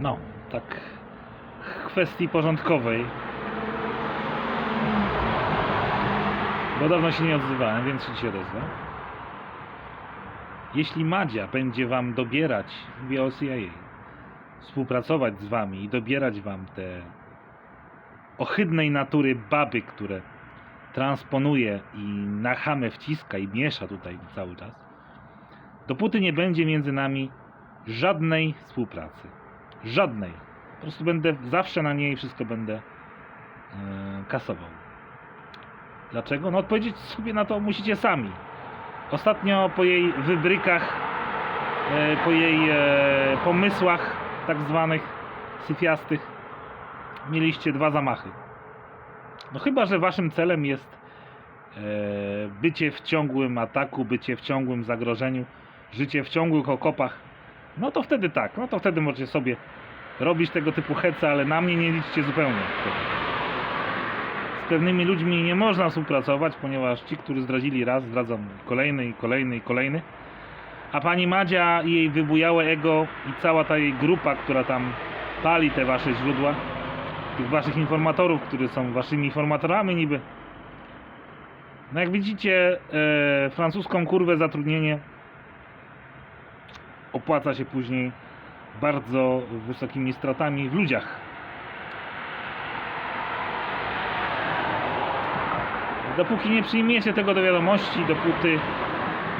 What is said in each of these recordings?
No, tak kwestii porządkowej. Bo dawno się nie odzywałem, więc się odezwę. Jeśli Madzia będzie wam dobierać, mówię o CIA, współpracować z wami i dobierać wam te ohydnej natury baby, które transponuje i na chamę wciska i miesza tutaj cały czas, dopóty nie będzie między nami żadnej współpracy. Żadnej. Po prostu będę zawsze na niej wszystko będę e, kasował. Dlaczego? No odpowiedzieć sobie na to musicie sami. Ostatnio po jej wybrykach, e, po jej e, pomysłach tak zwanych syfiastych mieliście dwa zamachy. No chyba, że waszym celem jest e, bycie w ciągłym ataku, bycie w ciągłym zagrożeniu, życie w ciągłych okopach, no to wtedy tak, no to wtedy możecie sobie robić tego typu hece, ale na mnie nie liczcie zupełnie. Z pewnymi ludźmi nie można współpracować, ponieważ ci, którzy zdradzili raz, zdradzą kolejny i kolejny i kolejny. A pani Madzia i jej wybujałe ego i cała ta jej grupa, która tam pali te wasze źródła, tych waszych informatorów, którzy są waszymi informatorami niby. No jak widzicie, e, francuską kurwę zatrudnienie opłaca się później bardzo wysokimi stratami w ludziach. Dopóki nie przyjmiecie tego do wiadomości, dopóty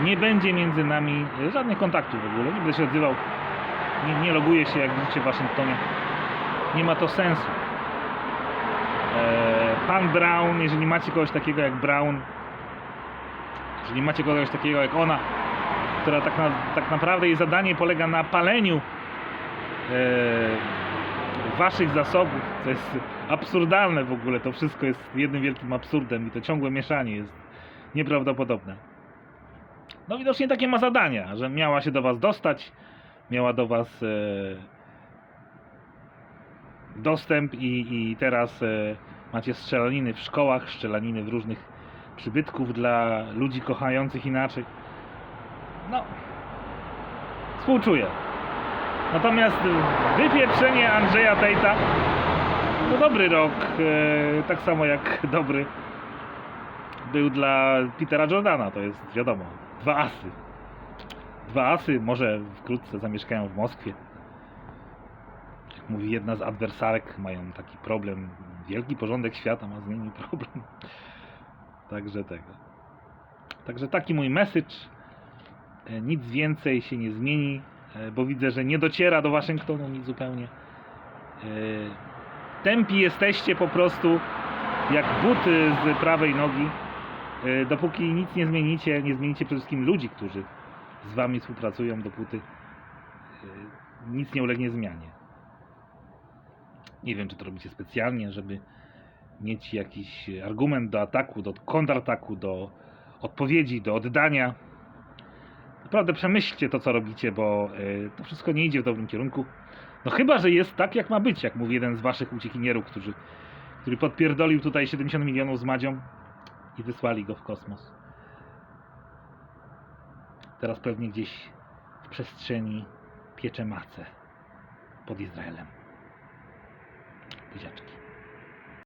nie będzie między nami żadnych kontaktów w ogóle. Nie będę się odzywał, nie, nie się jak widzicie w Waszyngtonie. Nie ma to sensu. Eee, Pan Brown, jeżeli macie kogoś takiego jak Brown, jeżeli macie kogoś takiego jak ona, która tak, na, tak naprawdę jej zadanie polega na paleniu e, waszych zasobów, co jest absurdalne w ogóle, to wszystko jest jednym wielkim absurdem i to ciągłe mieszanie jest nieprawdopodobne. No widocznie takie ma zadania, że miała się do was dostać, miała do was e, dostęp i, i teraz e, macie strzelaniny w szkołach, strzelaniny w różnych przybytków dla ludzi kochających inaczej. No, współczuję. Natomiast wypieprzenie Andrzeja Tejta to dobry rok, e, tak samo jak dobry był dla Petera Jordana, to jest wiadomo. Dwa asy. Dwa asy może wkrótce zamieszkają w Moskwie. Jak mówi jedna z adwersarek, mają taki problem. Wielki porządek świata ma z nimi problem. Także tego. Także taki mój message. E, Nic więcej się nie zmieni, e, bo widzę, że nie dociera do Waszyngtonu nic zupełnie. E, Tępi jesteście po prostu jak buty z prawej nogi. Dopóki nic nie zmienicie, nie zmienicie przede wszystkim ludzi, którzy z Wami współpracują, dopóty nic nie ulegnie zmianie. Nie wiem, czy to robicie specjalnie, żeby mieć jakiś argument do ataku, do kontrataku, do odpowiedzi, do oddania. Naprawdę przemyślcie to, co robicie, bo y, to wszystko nie idzie w dobrym kierunku. No chyba, że jest tak, jak ma być, jak mówi jeden z waszych uciekinierów, którzy, który podpierdolił tutaj 70 milionów z Madzią i wysłali go w kosmos. Teraz pewnie gdzieś w przestrzeni piecze macę pod Izraelem. Buziaczki.